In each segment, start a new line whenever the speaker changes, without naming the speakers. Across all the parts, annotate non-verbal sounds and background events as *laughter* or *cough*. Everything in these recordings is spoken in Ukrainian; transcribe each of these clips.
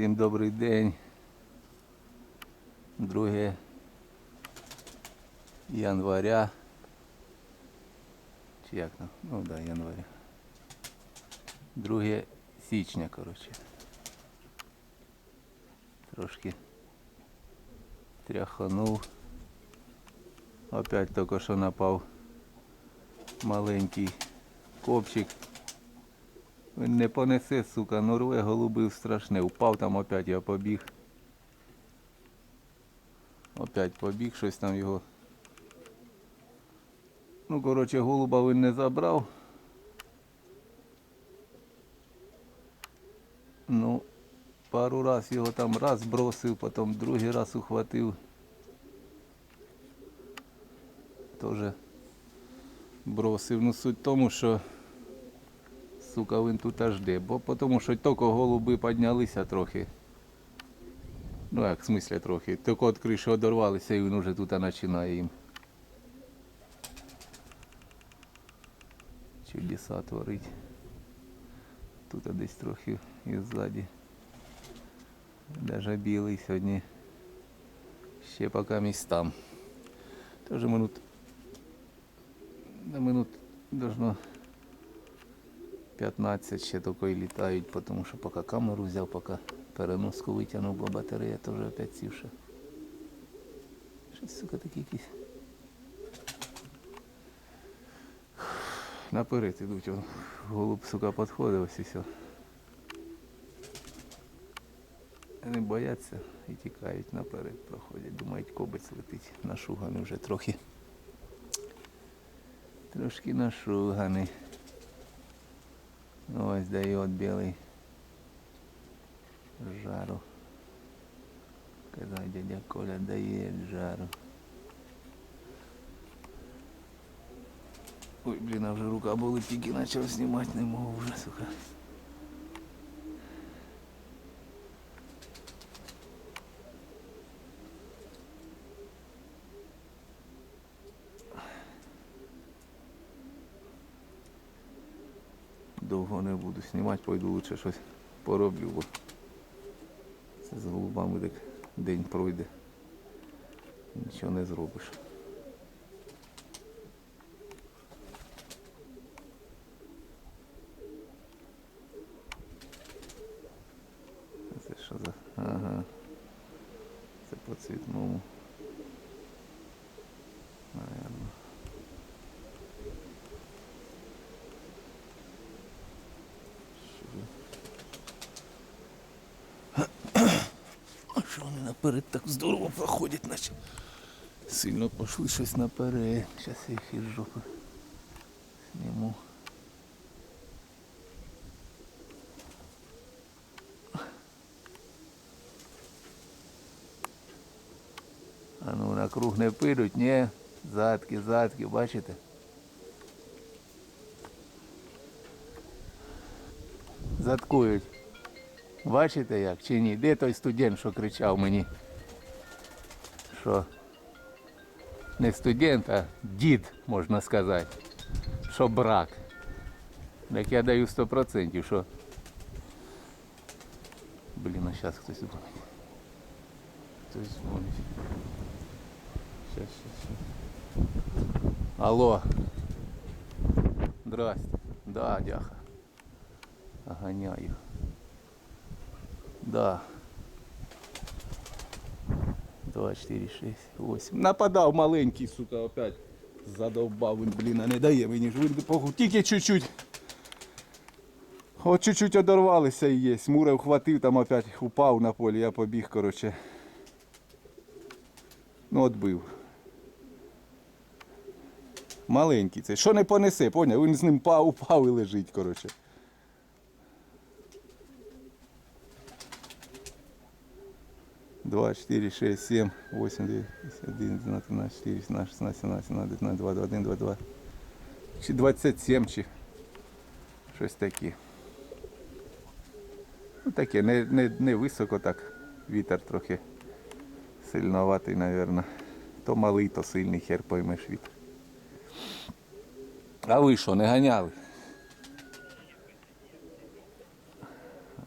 Всім добрий день. 2 января. Чи як там? Ну да, января. 2 січня, коротше. Трошки тряханув. Опять тільки що напав маленький копчик. Не понесе, сука, норве голубив страшне. Упав там опять, я побіг. Опять побіг, щось там його. Ну, коротше, голуба він не забрав. Ну, пару раз його там раз бросив, потім другий раз ухватив. Тоже бросив. Ну, суть в тому, що сука, він тут аж де. Бо тому що тільки голуби піднялися трохи. Ну як, в смислі трохи. Тільки від криші одорвалися і він уже тут починає їм. Чудеса творить. Тут десь трохи і ззаді. Даже білий сьогодні. Ще поки місць там. Тоже минут. На минут должно 15 ще тільки літають, тому що поки камеру взяв, поки переноску витягнув, бо батарея теж опять сівша. Щось, сука, такі якісь. Наперед ідуть, голуб, сука, підходить, ось і все. Вони бояться і тікають наперед, проходять. Думають, кобець летить. Нашуганий вже трохи. Трошки нашуганий. Ось дає білий жару. Казав дядя Коля дає жару. Ой, блін, а вже рука болить, тільки почав знімати, не можу вже, сука. Знімати, пойду лучше щось пороблю, бо з голубами так день пройде. Нічого не зробиш. А Це що за... Ага. Це по цвітному. Наверно. А що вони наперед так здорово проходять, наче сильно пішли щось наперед. Зараз я їх із жопи зніму. А ну на круг не пилють, ні, задки, задки, бачите? Заткують. Бачите як чи ні? Де той студент, що кричав мені? Що не студент, а дід, можна сказати. Що брак. Так я даю 100%, що. Блін, а зараз хтось дзвонить. Хтось дзвонить. Щас, щас, щас. Алло. Здрасте. Да, дяха. Оганяю. Да. 2, 4, 6, 8. Нападав маленький, сука, опять. Задовбав він, блін, а не дає мені ж. Він похуй. Тільки чуть-чуть. От чуть-чуть одорвалися і є. Мурев хватив, там опять упав на полі, я побіг, коротше. Ну, отбив. Маленький цей. Що не понесе, поняв? Він з ним па- упав і лежить, коротше. Два, четыре, шесть, семь, восемь, девять, десять, один, двенадцать, тринадцать, четыре, пятнадцать, шестнадцать, семнадцать, семнадцать, девятнадцать, два, два, один, два, два. Чи 27 чи щось таке. Ну таке, не, не, не високо так. Вітер трохи сильноватий, мабуть. То малий, то сильний, хер поймеш вітер. А ви що, не ганяли?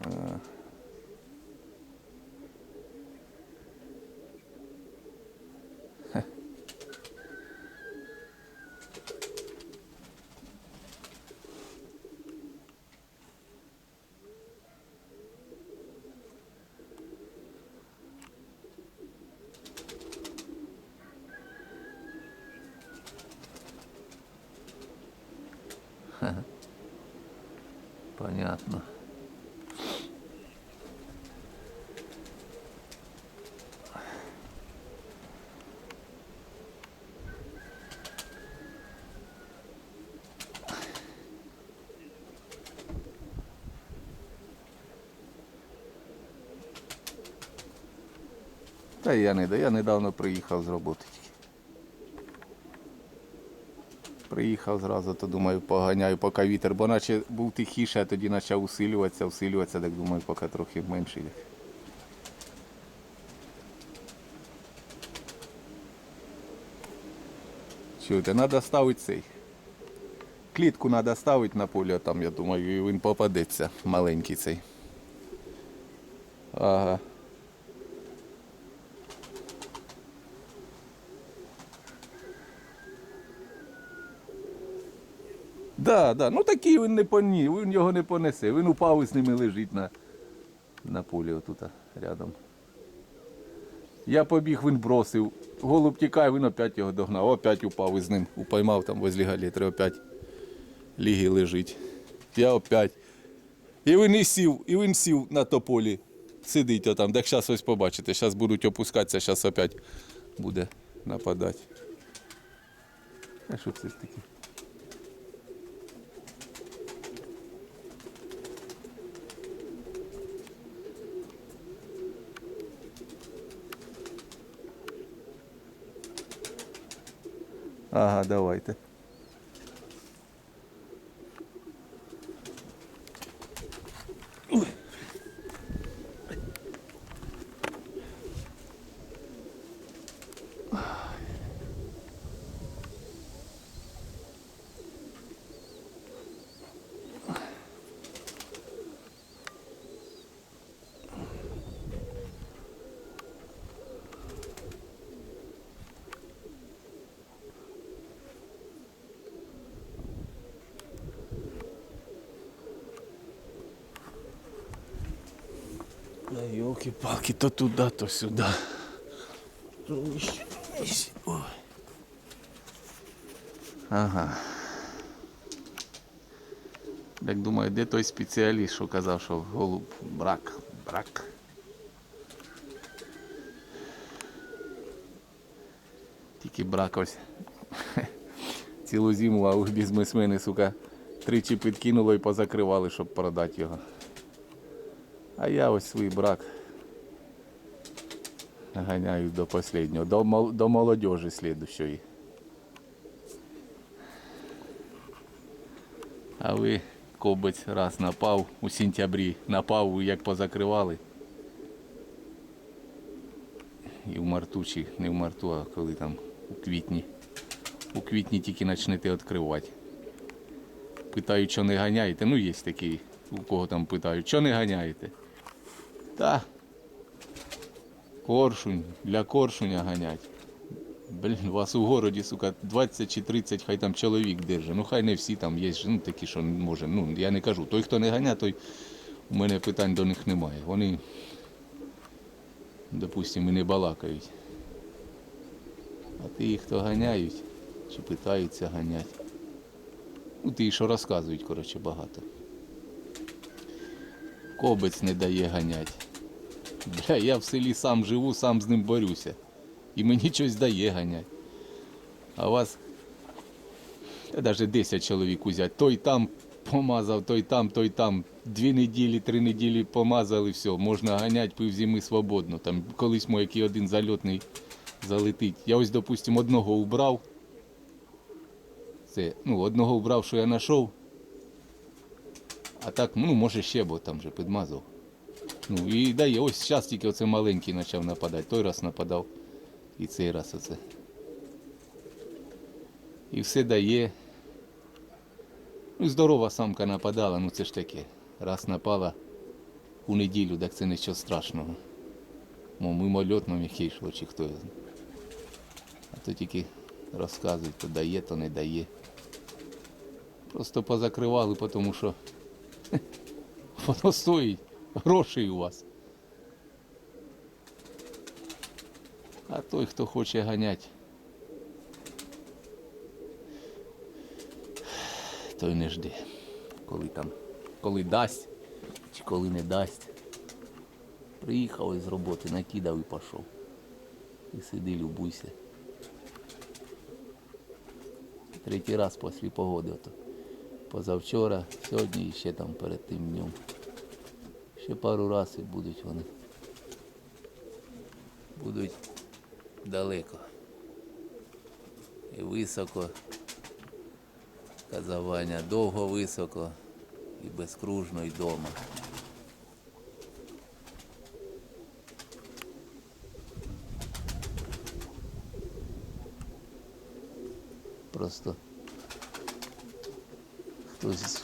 А. Понятно. Та я не я недавно приїхав з роботи. тільки. Приїхав зразу, то думаю, поганяю, поки вітер, бо наче був тихіше, а тоді почав усилюватися, усилюватися, так думаю, поки трохи менше. йде. Чуєте, треба ставити цей. Клітку треба ставити на полі, там, я думаю, і він попадеться, маленький цей. Ага. Да, да. Ну такий він не поні, він його не понесе. Він упав з ними лежить на, на полі отут рядом. Я побіг, він бросив. Голуб тікає, він опять його догнав, опять упав із ним. Упоймав там возле галітри, опять ліги лежить. Я опять. І він і сів, і він сів на тополі. Сидить отам. Так зараз ось побачите. Зараз будуть опускатися, зараз опять буде нападати. А що це таке? Ага, давайте. Елки-палки, то туда, то сюда. Ой. Ага. Як думаю, де той спеціаліст, що казав, що голуб брак, брак. Тільки брак ось. Цілу зиму, а у бізнесмени, сука, тричі підкинуло і позакривали, щоб продати його. А я ось свій брак ганяю до последнього, до, до молодежі слідущої. А ви кобець раз напав у сентябрі, напав, як позакривали. І в марту, чи не в марту, а коли там у квітні. У квітні тільки почнете відкривати. Питають, що не ганяєте. Ну, є такі, у кого там питають, що не ганяєте. Та. Коршунь, для коршуня ганять. Блін, вас у городі, сука, 20 чи 30 хай там чоловік держить. Ну хай не всі там є, ну такі, що може. Ну, я не кажу. Той, хто не ганяє, той у мене питань до них немає. Вони, допустимо, і не балакають. А ті, хто ганяють, чи питаються ганять. Ну, ті, що розказують, коротше, багато. Кобець не дає ганять. Бля, я в селі сам живу, сам з ним борюся. І мені щось дає ганять. А вас навіть 10 чоловік узять. Той там помазав, той там, той там. Дві неділі, три неділі помазали, все, можна ганять пів зими свободно. Там колись мой який один зальотний залетить. Я ось, допустимо, одного убрав. Це, ну, одного убрав, що я знайшов. А так, ну, може ще, бо там вже підмазав. Ну і дає, ось зараз тільки оце маленький почав нападати. Той раз нападав. І цей раз оце. І все дає. Ну, здорова самка нападала, ну це ж таке. Раз напала у неділю, так це нічого страшного. Мов мимольотно яке йшло, чи хто його знає. А то тільки розказують, то дає, то не дає. Просто позакривали, тому що *laughs* воно стоїть грошей у вас. А той, хто хоче ганять, той не жди. Коли там, коли дасть, чи коли не дасть. Приїхав із роботи, накидав і пішов. І сиди, любуйся. Третій раз після погоди. Ото. Позавчора, сьогодні і ще там перед тим днем. Ще пару разів будуть вони. Будуть далеко. І високо. Казавання довго високо і безкружно й дома. Просто хтось,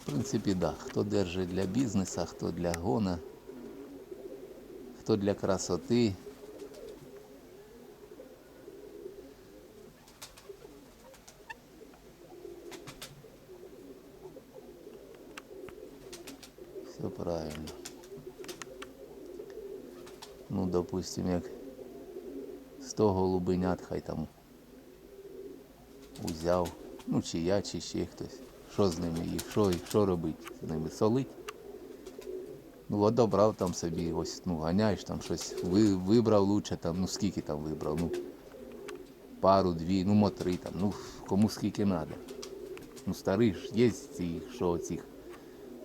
в принципі, да, хто держить для бізнесу, хто для гона, хто для красоти. Все правильно. Ну, допустим, як 100 голубенят хай там узяв. Ну, чи я, чи ще хтось. Що з ними їх? Що, що робити з ними? Солить? Ну, от добрав там собі, ось, ну, ганяєш там щось, ви, вибрав лучше там, ну скільки там вибрав, ну пару, дві, ну мо три там, ну кому скільки треба. Ну старий ж є ці, що цих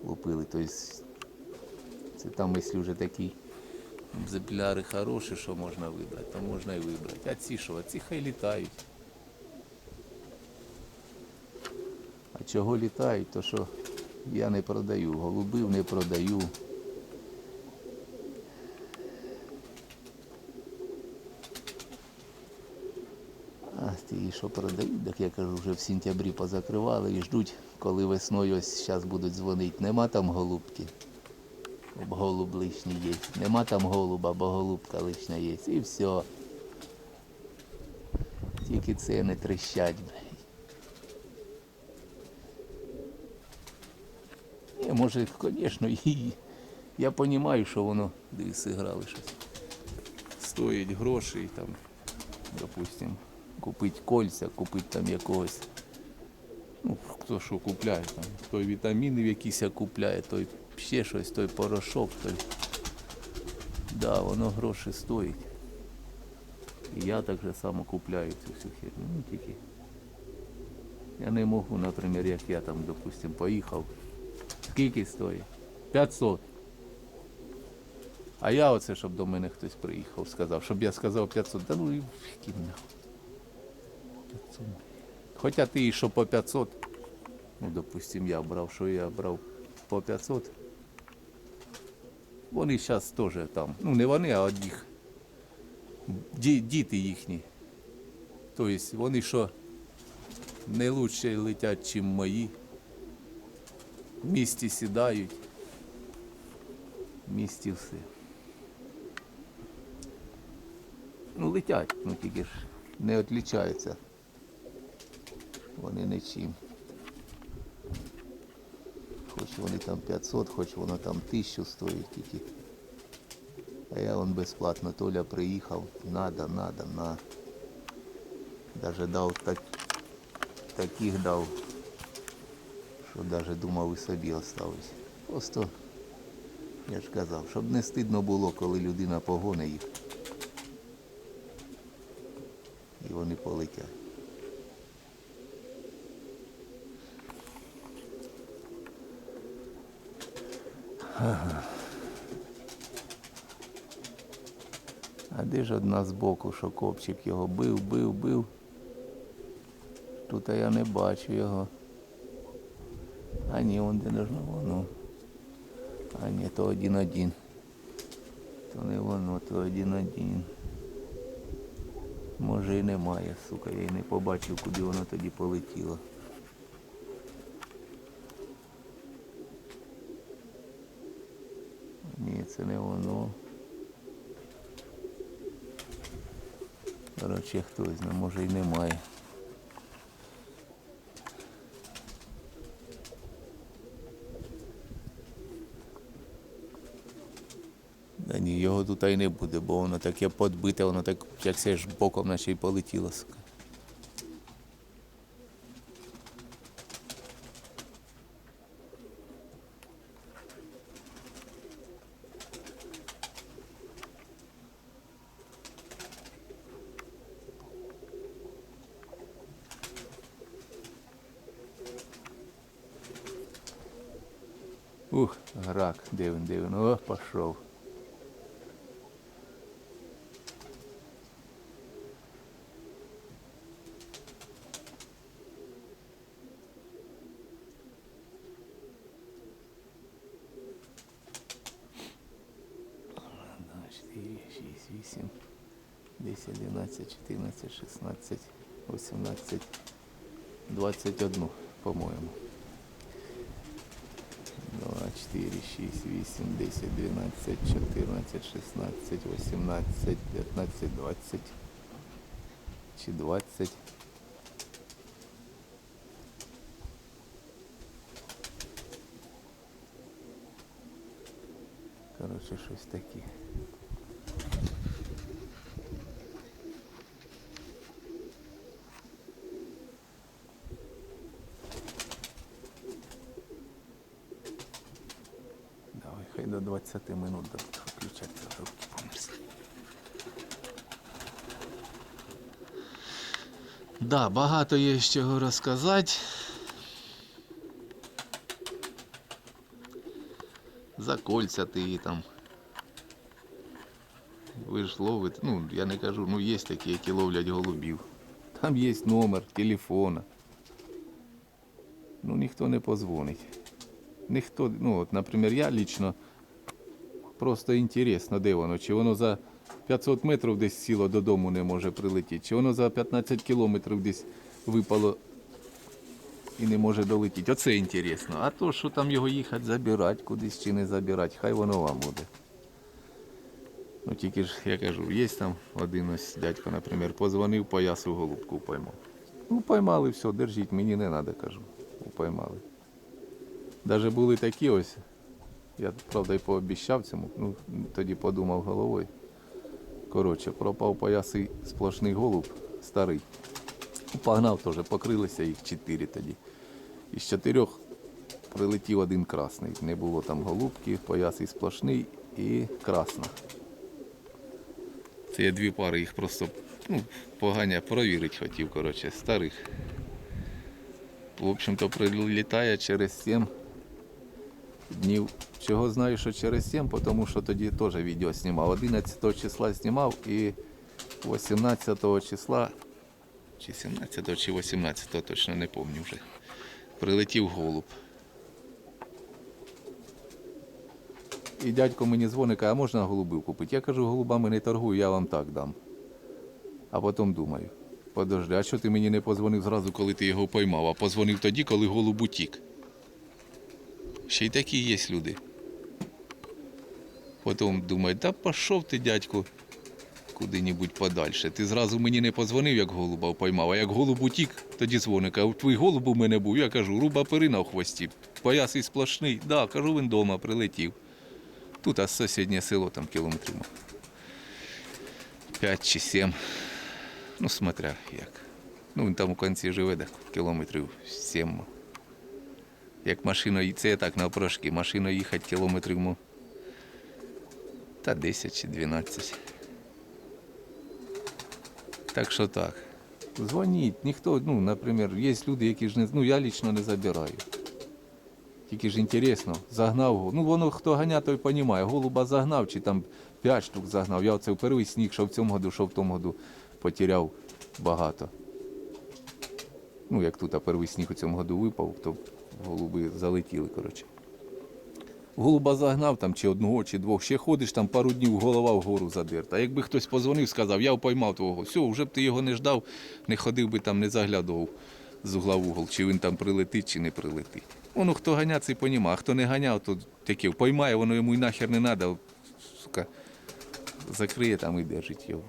лупили. Тобто це там, якщо вже такі екземпляри хороші, що можна вибрати, то можна і вибрати. А ці що, а ці хай літають. Чого літають, то що я не продаю. Голубів не продаю. А ті, що продають, так я кажу, вже в сентябрі позакривали і ждуть, коли весною ось зараз будуть дзвонити. Нема там голубки. Бо голуб лишній є. Нема там голуба, бо голубка лишня є. І все. Тільки це не трещать. блядь. Ні, може, звісно, і я розумію, що воно дивись, грали щось. Стоїть грошей там, допустим, купити кольця, купити там якогось. Ну, хто що купляє там, той вітаміни якісь купляє, той ще щось, той порошок, той. Да, воно гроші стоїть. І я так же само купляю цю всю херню. Ну тільки. Я не можу, наприклад, як я там, допустим, поїхав. Скільки стоїть? 500. А я оце, щоб до мене хтось приїхав, сказав, щоб я сказав 500, да ну і. 500. Хоча ти і що по 500, ну, допустим, я брав, що я брав по 500. Вони зараз теж там, ну не вони, а от їх. Ді- Діти їхні. Тобто вони що не лучше летять, ніж мої. В місті сідають. В місті все. Ну, летять, ну тільки ж не відлічаються. Вони нічим. Хоч вони там 500, хоч воно там 1000 стоїть тільки. А я вон безплатно Толя приїхав, надо, надо, на. Даже дав так, таких дав, що навіть думав і собі оставить. Просто, я ж казав, щоб не стидно було, коли людина погоне їх. І вони полетять. А де ж одна збоку, що копчик його бив, бив, бив. Тут я не бачу його. А ні, он де должно воно. А ні, то один-один. То не воно, то один-один. Може і немає, сука, я й не побачив, куди воно тоді полетіло. Ні, це не воно. Коротше, хтось знає, може і немає. його тут і не буде, бо воно таке подбите, воно так як все ж боком наче й полетіло. Ух, грак, де він, де він, о, пішов. 8, 10, 11, 14, 16, 18, 21, по-моєму. 2, 4, 6, 8, 10, 12, 14, 16, 18, 19, 20 чи 20. Короче, щось таке. До 20 минут до включаться трубки померзли. Да, багато є з чого розказати. Закольцяти її там. Ви ж ловите, ну я не кажу, ну є такі, які ловлять голубів. Там є номер телефона. Ну ніхто не позвонить. Ніхто, ну от, наприклад, я лично просто інтересно, де воно. Чи воно за 500 метрів десь сіло додому не може прилетіти, чи воно за 15 кілометрів десь випало і не може долетіти. Оце інтересно. А то, що там його їхати забирати кудись чи не забирати, хай воно вам буде. Ну тільки ж я кажу, є там один ось дядько, наприклад, позвонив, поясу голубку поймав. Ну, поймали, все, держіть, мені не треба, кажу. Поймали. Даже були такі ось. Я правда і пообіщав цьому, ну тоді подумав головою. Коротше, пропав поясий сплошний голуб, старий. Погнав теж, покрилися їх чотири тоді. Із чотирьох прилетів один красний. Не було там голубки, поясий сплошний і красна. Це я дві пари їх просто ну, поганя провірити хотів, коротше, старих. В общем-то, прилітає через 7 днів. Чого знаю, що через 7, тому що тоді теж відео знімав. 11 числа знімав і 18 числа, чи 17 чи 18 точно не пам'ятаю вже. Прилетів голуб. І дядько мені дзвонить, каже, а можна голубів купити? Я кажу, голубами не торгую, я вам так дам. А потім думаю, подожди, а що ти мені не позвонив зразу, коли ти його поймав, а позвонив тоді, коли голуб утік. Ще й такі є люди. Потім думаю, та пішов ти, дядько, куди-небудь подальше. Ти зразу мені не позвонив, як голуба поймав, а як голуб утік, тоді дзвоник. А твій голуб у мене був. Я кажу, руба перина в хвості. Пояс і сплошний. Да, кажу, він вдома прилетів. Тут а сусіднє село там кілометрів. П'ять чи сім. Ну, смотря як. Ну, він там у кінці живе, так, кілометрів сім. Як машиною, це я так на опрошки, машиною їхати кілометрів, мов, та 10 чи 12. Так що так. Дзвоніть, ніхто, ну, наприклад, є люди, які ж не, ну, я лично не забираю. Тільки ж інтересно, загнав Ну воно хто ганя, той розуміє. Голуба загнав чи там 5 штук загнав. Я оце в перший сніг, що в цьому году, що в тому году потеряв багато. Ну, як тут а перший сніг у цьому году випав, то голуби залетіли, коротше. Голуба загнав там чи одного, чи двох. Ще ходиш там пару днів, голова вгору задерта. А якби хтось позвонив, сказав, я поймав твого, все, вже б ти його не ждав, не ходив би там, не заглядував з угла в угол, чи він там прилетить, чи не прилетить. Воно хто ганяв, цей понімає, а хто не ганяв, то таке поймає, воно йому і нахер не треба, сука, закриє там і держить його.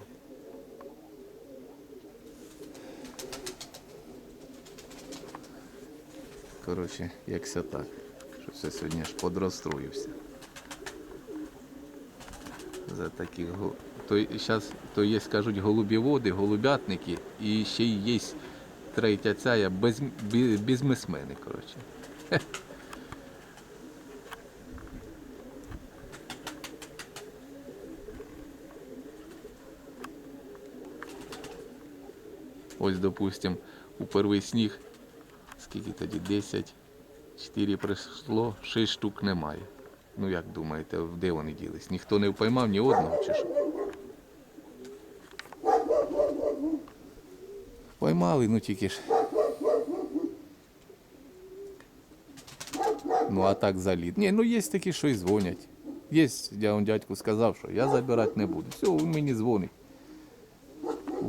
Коротше, якся так. Що все сьогодні аж подрозстроївся. За го- то зараз то є, скажуть, голубіводи, голубятники, і ще й є третя ця без, бі- бізнесмени, коротше. Ось, допустим, у перший сніг, скільки тоді, 10, Чотири прийшло, шість штук немає. Ну як думаєте, де вони ділись? Ніхто не впоймав ні одного чи що? Поймали, ну тільки ж. Ну а так заліт. Ні, ну є такі, що і дзвонять. Є, я он дядьку сказав, що я забирати не буду. Все, він мені дзвонить.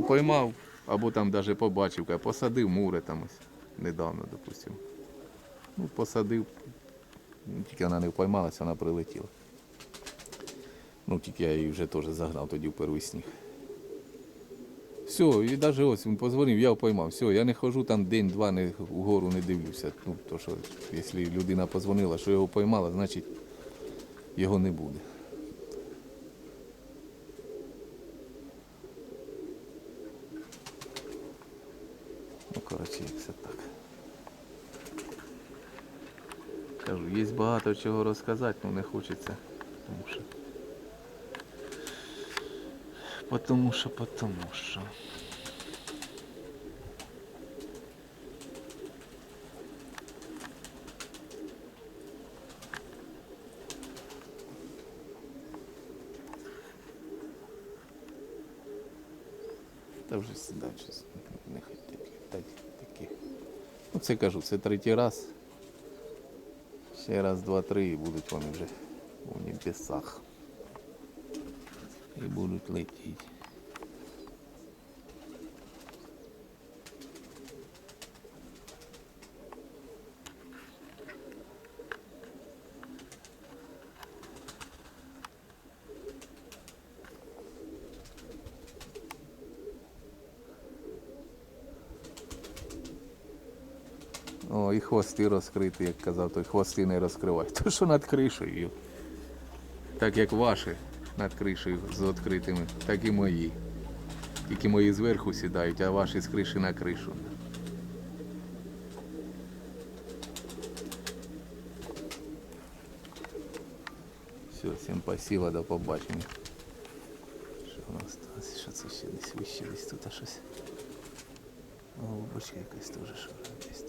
Поймав, або там навіть побачив, посадив мури там ось недавно, допустимо. Ну, посадив. Тільки вона не впоймалася, вона прилетіла. Ну, тільки я її вже теж загнав тоді в перший сніг. Все, і навіть ось він позвонив, я поймав. Все, я не ходжу там день-два, не, вгору не дивлюся. Ну, то що, якщо людина позвонила, що його поймала, значить його не буде. Ну, коротше, як все так. Кажу, є багато чого розказати, але не хочеться. Тому що. Потому що, потому що. Та вже сюди щось не хотять так, такі. Ну це кажу, це третій раз. Ще раз, два, три і будуть вони вже у небесах. І будуть летіти. О, і хвости розкриті, як казав, той хвости не розкривай. То що над кришею. Так як ваші над кришею з відкритими, так і мої. Тільки мої зверху сідають, а ваші з криші на кришу. Все, всім спасибо, до побачення. Що у нас тут? Що це ще десь вище тут а щось? Голубочка якась теж що десь.